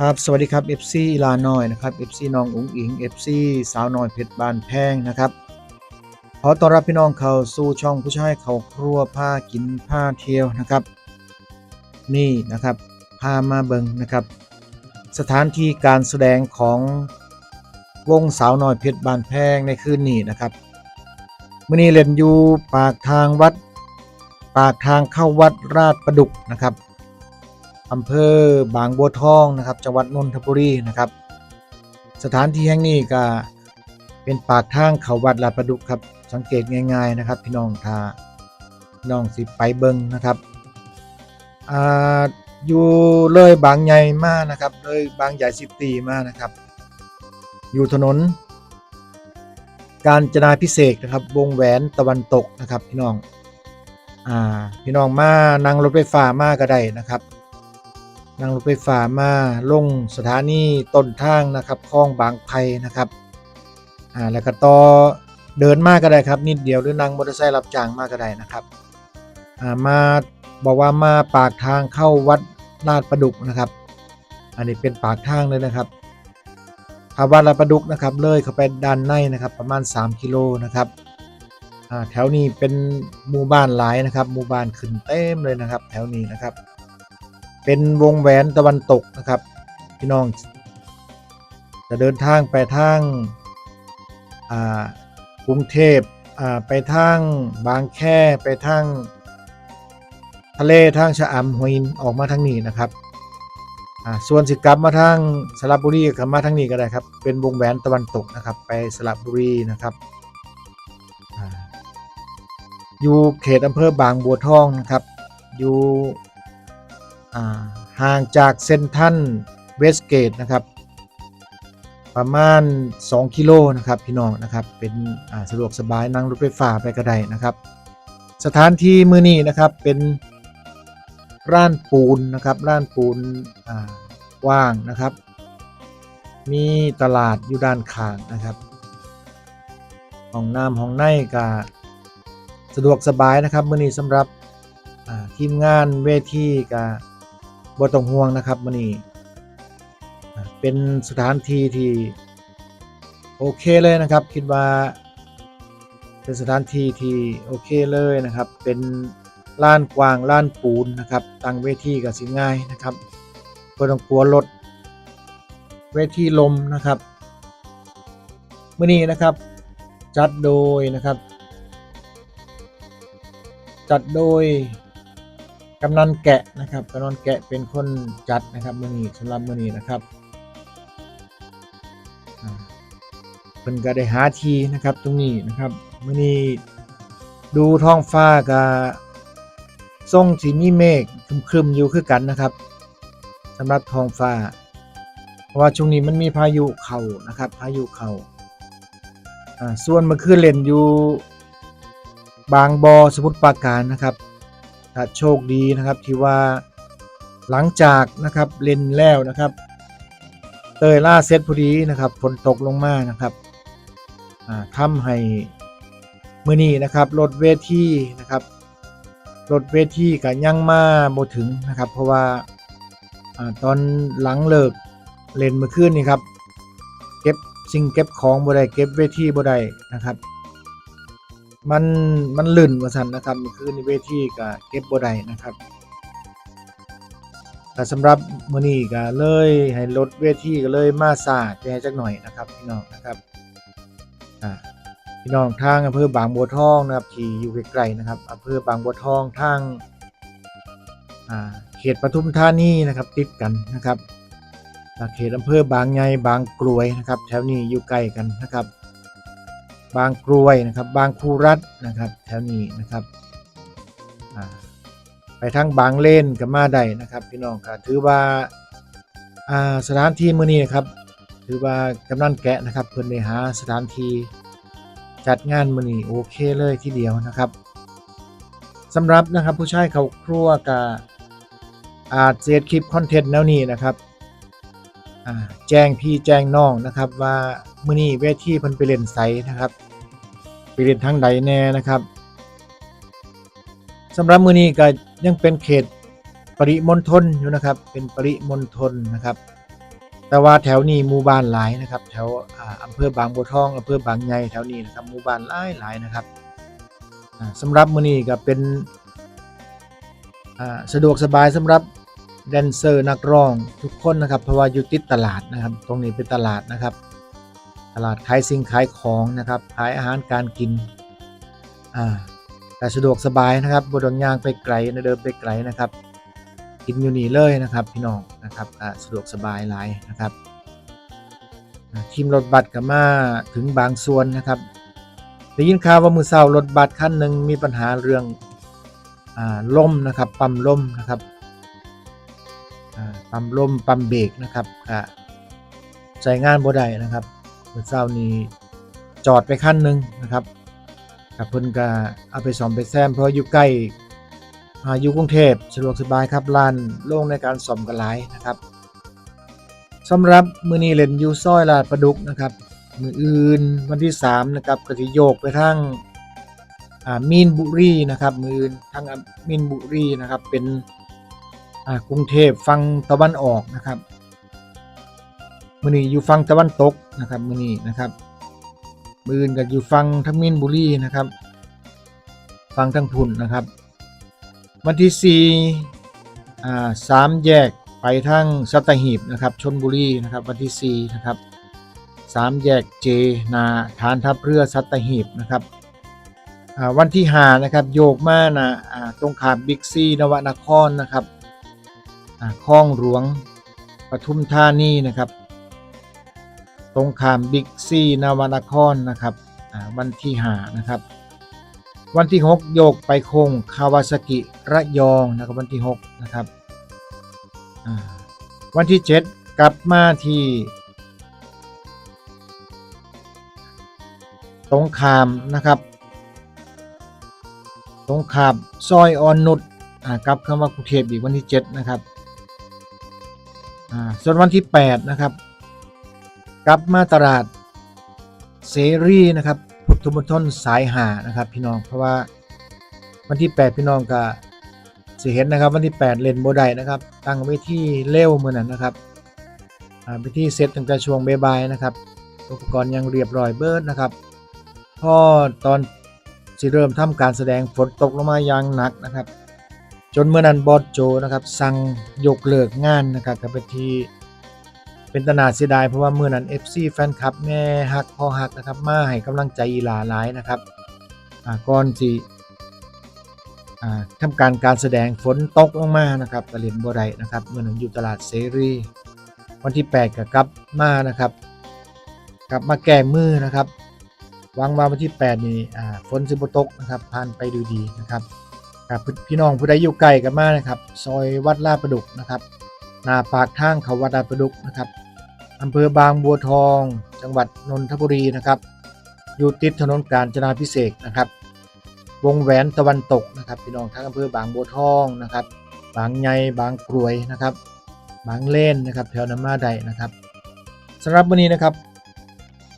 ครับสวัสดีครับ FC อีลาน้อยนะครับ FC น้องอุ๋งอิง FC สาวน้อยเพชรบานแพงนะครับขอต้อนรับพี่น้องเข้าสู่ช่องผู้ชายเขาครัวผ้ากินผ้าเที่ยวนะครับ นี่นะครับพามาเบิงนะครับ สถานที่การแสดงของวงสาวน้อยเพชรบานแพงในคืนนี้นะครับมื่อนี้เล่นอยู่ปากทางวัด ปากทางเข้าวัดราชประดุกนะครับ อำเภอบางบัวทองนะครับ จังหวัดนนทบุรีนะครับ สถานที่แห่งนี้ก็เป็นปากทางเขาวัดราประดุกครับ สังเกตง่าย ๆนะครับ พี่น้องถ้าพี่น้องสิไปเบิงนะครับอ่าอยู่เลยบางใหญ่มากนะครับ เลยบางใหญ่ซิตี้มากนะครับ อยู่ถนน การจนาพิเศษนะครับ วงแหวนตะวันตกนะครับ พี่น้องอ่าพี่น้องมานั่งรถไฟฟ้ามาก็ได้นะครับ นั่งรถไฟฟ้ามาลงสถานีต้นทางนะครับคลองบางไพนะครับอ่าแล้วก็ต่อเดินมาก็ได้ครับ นิดเดียวหรือนั่งมอเตอร์ไซค์รับจ้างมาก็ได้นะครับอ่ามาบอกว่ามาปากทางเข้าวัดลาดประดุกนะครับ อันนี้เป็นปากทางเลยนะครับถ้าวัดลาดประดุกนะครับ เลยเข้าไปด้านในนะครับ ประมาณ 3 กิโลนะครับอ่าแถวนี้เป็นหมู่บ้านหลายนะครับหมู่บ้านขึ้นเต็มเลยนะครับ แถวนี้นะครับ เป็นวงแหวนตะวันตกนะครับ พี่น้อง จะเดินทางไปทางกรุงเทพไปทางบางแคไปทางทะเลทางชะอำหัวหินออกมาทางนี้นะครับส่วนสิกลับมาทางสระบุรีกลับมาทางนี้ก็ได้ครับ เป็นวงแหวนตะวันตกนะครับ ไปสระบุรีนะครับออยู่เขตอำเภอบางบัวทองนะครับอยู่ ห่างจากเซนทันเวสเกตนะครับประมาณ 2 กิโลนะครับพี่น้องนะครับเป็นสะดวกสบายนั่งรถไฟฟ้าไปก็ได้นะครับ สถานที่มือนี้นะครับเป็นร้านปูนนะครับร้านปูนว่างนะครับ มีตลาดอยู่ด้านข้างนะครับห้องน้ำห้องในก็สะดวกสบายนะครับมือนี้สำหรับทีมงานเวทีก็บ่ ต้องห่วงนะครับมือนี้อ่เป็นสถานที่ที่โอเคเลยนะครับคิดว่า เป็นสถานที่ที่โอเคเลยนะครับ เป็นลานกว้างลานปูนนะครับตั้งเวทีกับสิง่ายนะครับก็ต้องกลัวรถเวทีลมนะครับมื่อนี้นะครับ จัดโดยนะครับ จัดโดย กำนันแกะนะครับกำนันแกะเป็นคนจัดนะครับมือนีสำหรับมือนีนะครับเพิ่นก็ได้หาทีนะครับตรงนี้นะครับมือนีดูท้องฟ้ากับทรงสีมีเมฆครึมๆอยู่คือกันนะครับสำหรับท้องฟ้า เพราะว่าช่วงนี้มันมีพายุเข้านะครับ พายุเข้าอ่าส่วนมื่อคืนเล่นอยู่บางบอสมุทรปราการนะครับ ถ้าโชคดีนะครับที่ว่าหลังจากนะครับเล่นแล้วนะครับ เตยล่าเซตพอดีนะครับฝนตกลงมานะครับอ่าทำให้มือนี้นะครับรถเวทีนะครับรถเวทีกับยังมาบ่ถึงนะครับ เพราะว่าอตอนหลังเลิกเล่นเมื่อคืนนี่ครับ เก็บสิ่งเก็บของบ่ได้เก็บเวทีบ่ได้นะครับ มันมันลื่นว่าซั่นนะครับเมื่อคืนเวทีก็เก็บบได้นะครับแต่สำหรับมือนี้ก็เลยให้รถเวทีก็เลยมาสาแจ่จักหน่อยนะครับพี่น้องนะครับอ่าพี่น้องทางอำเภอบางบัวทองนะครับที่อยู่ใกล้ๆนะครับอำเภอบางบัวทองทางอ่าเขตปทุมธานีนะครับติดกันนะครับเขตอำเภอบางใหญ่บางกรวยนะครับแถวนี้อยู่ใกล้กันนะครับ บางกรวยนะครับ บางคูรัฐนะครับแถวนี้นะครับไปทางบางเลนกับมาได้นะครับพี่น้องครับถือว่าสถานที่มื้อนี้นะครับ ถือว่ากำนันแกะนะครับเพิ่นได้หาสถานที่จัดงานมื้อนี้โอเคเลยทีเดียวนะครับสำหรับนะครับผู้ชายเขาครัวกับอาจเสียคลิปคอนเทนต์แนวนี้นะครับแจ้งพี่แจ้งน้องนะครับว่า มื้อนี้เวทีเพิ่นไปเล่นไสนะครับ ไปเล่นทางใดแน่นะครับสำหรับมื้อนี้ก็ยังเป็นเขตปริมณฑลอยู่นะครับ เป็นปริมณฑลนะครับ แต่ว่าแถวนี้หมู่บ้านหลายนะครับ แถวอ่าอำเภอบางบัวทองอำเภอบางใหญ่แถวนี้นะครับหมู่บ้านหลายหลายนะครับอ่าสำหรับมื้อนี้ก็เป็นอ่าสะดวกสบายสำหรับแดนเซอร์นักร้องทุกคนนะครับเพราะว่าอยู่ติดตลาดนะครับ ตรงนี้เป็นตลาดนะครับ ตลาดขายสิ่งขายของนะครับ ขายอาหารการกินอ่าแต่สะดวกสบายนะครับบ่ต้องยางไปไกลนะเดินไปไกลนะครับ กินอยู่นี่เลยนะครับ พี่น้องนะครับสะดวกสบายหลายนะครับทีมรถบัสก็มาถึงบางส่วนนะครับได้ยินข่าวว่ามือเศร้ารถบัสคันหนึ่งมีปัญหาเรื่องอ่าล่มนะครับ ปั๊มล่มนะครับอ่าปั๊มล่มปั๊มเบรกนะครับอ่าใช้งานบ่ได้นะครับ มือเศร้านี้จอดไปคันหนึ่งนะครับกับเพิ่นก็เอาไปซ่อมไปแซมเพราะอยู่ใกล้อายู่กรุงเทพสะดวกสบายครับร้านโล่งในการซ่อมกันหลายนะครับสำหรับมือนี้เล่นอยู่ซอยลาดประดุกนะครับมืออื่นวันที่3นะครับก็สิโยกไปทางมีนบุรีนะครับมืออื่นทางมีนบุรีนะครับเป็นกรุงเทพฝั่งตะวันออกนะครับ มือนี้อยู่ฝั่งตะวันตกนะครับมือนี้นะครับ มืออื่นก็อยู่ฝั่งทางมีนบุรีนะครับฝั่งทางพุ่นนะครับ วันที่4อ่าสามแยกไปทางสัตหีบนะครับชนบุรีนะครับวันที่4นะครับสามแยกเจนาฐานทัพเรือสัตหีบนะครับวันที่5นะครับโยกมานะอ่าตรงขามบิ๊กซีนวนครนะครับอ่าคลองหลวงปทุมธานีนะครับ ตรงขามบิ๊กซีนวนครนะครับวันที่5นะครับ วันที่ 6 โยกไปคงคาวาซากิระยองนะครับวันที่6นะครับวันที่ 7 กลับมาที่ตรงขามนะครับตรงขามซอยออนนุชกลับคำว่ากรุงเทพอีกวันที่7นะครับส่วนวันที่8นะครับ กลับมาตลาดเสรีนะครับพุทธมณฑลสายหานะครับ พี่น้องเพราะว่าวันที่ 8 พี่น้องก็สิเห็นนะครับ วันที่ 8 เล่นโบได้นะครับ ตั้งไว้ที่เร็วมือนั้นนะครับไปที่เซตตั้งแต่ช่วงบายๆนะครับ อุปกรณ์ยังเรียบร้อยเบิร์ดนะครับพอตอนสิเริ่มทำการแสดงฝนตกลงมาอย่างหนักนะครับ จนเมื่อนั้นบอสโจนะครับ สั่งยกเลิกงานนะครับกับเป็นที่ เป็นตนาเสียดายเพราะว่าเมื่อนั้น FC แฟนคลับแม่ฮักพ่อฮักนะครับมาให้กำลังใจอีหลาหลายนะครับก่อนสิอ่ทำการการแสดงฝนตกลงมานะครับกระเล่นบ่ไดนะครับเมื่อนั้นอยู่ตลาดเสรี วันที่ 8ก็กลับมานะครับกลับมาแก้มือนะครับวังว่าวันที่ 8 นี่ฝนสิบตกนะครับผ่านไปดูดีนะครับครับพี่น้องผู้ใดอยู่ใกลกันมากนะครับ ซอยวัดลาดประดุกนะครับนาปากทางเขาวัดลาดประดุกนะครับ อำเภอบางบัวทอง จังหวัดนนทบุรีนะครับ อยู่ติดถนนกาญจนาพิเศษนะครับ วงแหวนตะวันตกนะครับพี่น้องทั้งอำเภอบางบัวทองนะครับ บางไงบางกรวยนะครับ บางเล่นนะครับแถวน้ำมาใดนะครับสำหรับวันนี้นะครับ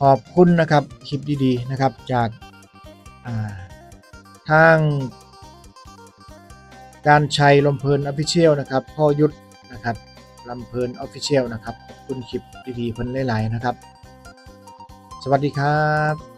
ขอบคุณนะครับคลิปดีๆนะครับจากาทางการชัยลมเพลินออฟฟิเชียลนะครับพ่อยุทธนะครับ ลำเพลินออฟฟิเชียลนะครับ คุณคลิปดีๆเพิ่นหลายๆนะครับ สวัสดีครับ